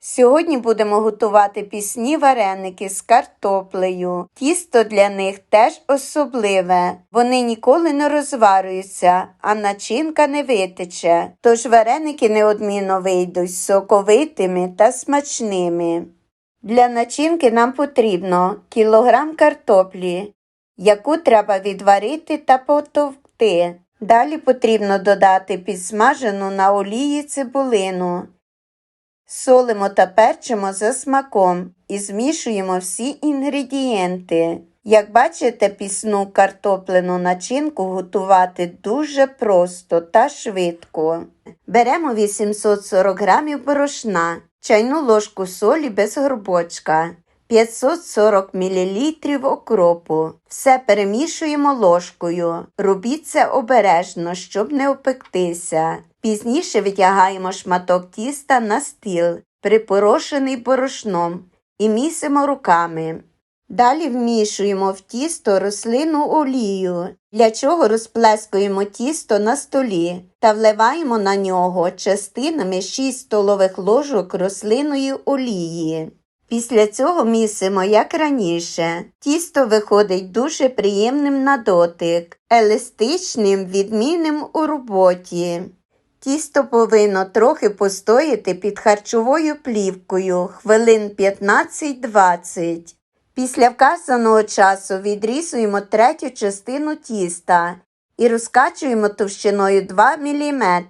Сьогодні будемо готувати пісні вареники з картоплею. Тісто для них теж особливе. Вони ніколи не розварюються, а начинка не витече. Тож вареники неодмінно вийдуть соковитими та смачними. Для начинки нам потрібно кілограм картоплі, яку треба відварити та потовкти. Далі потрібно додати підсмажену на олії цибулину. Солимо та перчимо за смаком і змішуємо всі інгредієнти. Як бачите, пісну картоплену начинку готувати дуже просто та швидко. Беремо 840 г борошна, чайну ложку солі без горбочка, 540 мл окропу. Все перемішуємо ложкою. Робіть це обережно, щоб не опектися. Пізніше витягаємо шматок тіста на стіл, припорошений борошном, і місимо руками. Далі вмішуємо в тісто рослину олію, для чого розплескуємо тісто на столі та вливаємо на нього частинами 6 столових ложок рослинної олії. Після цього місимо, як раніше. Тісто виходить дуже приємним на дотик, еластичним, відмінним у роботі. Тісто повинно трохи постояти під харчовою плівкою хвилин 15-20. Після вказаного часу відрізуємо третю частину тіста і розкачуємо товщиною 2 мм.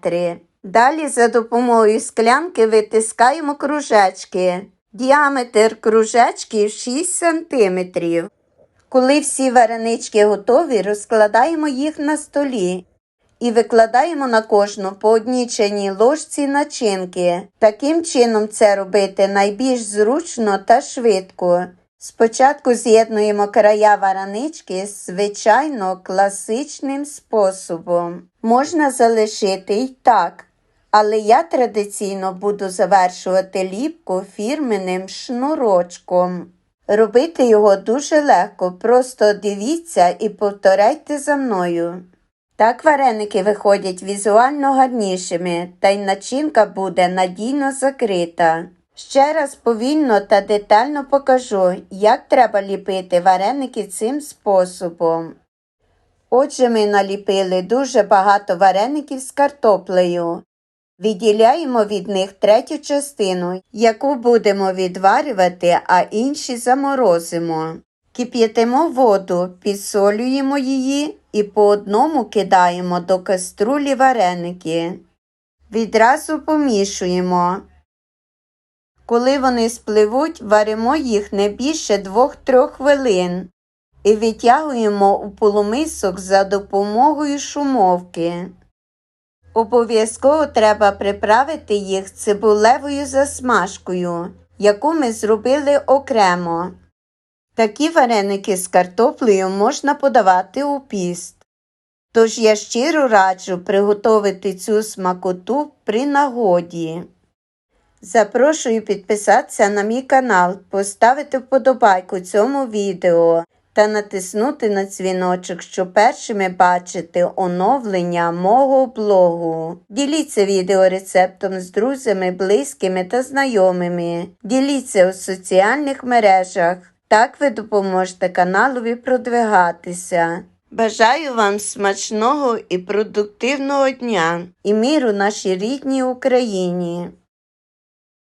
Далі за допомогою склянки витискаємо кружечки. Діаметр кружечків 6 см. Коли всі варенички готові, розкладаємо їх на столі і викладаємо на кожну по одній чайній ложці начинки. Таким чином це робити найбільш зручно та швидко. Спочатку з'єднуємо края варанички звичайно класичним способом. Можна залишити й так, але я традиційно буду завершувати ліпку фірменним шнурочком. Робити його дуже легко, просто дивіться і повторяйте за мною. Так вареники виходять візуально гарнішими, та й начинка буде надійно закрита. Ще раз повільно та детально покажу, як треба ліпити вареники цим способом. Отже, ми наліпили дуже багато вареників з картоплею. Відділяємо від них третю частину, яку будемо відварювати, а інші заморозимо. Кип'ятимо воду, підсолюємо її і по одному кидаємо до каструлі вареники. Відразу помішуємо. Коли вони спливуть, варимо їх не більше 2-3 хвилин і витягуємо у полумисок за допомогою шумовки. Обов'язково треба приправити їх цибулевою засмажкою, яку ми зробили окремо. Такі вареники з картоплею можна подавати у піст. Тож я щиро раджу приготувати цю смакоту при нагоді. Запрошую підписатися на мій канал, поставити вподобайку цьому відео та натиснути на дзвіночок, щоб першими бачити оновлення мого блогу. Діліться відеорецептом з друзями, близькими та знайомими. Діліться у соціальних мережах. Так ви допоможете каналові продвигатися. Бажаю вам смачного і продуктивного дня і міру нашій рідній Україні.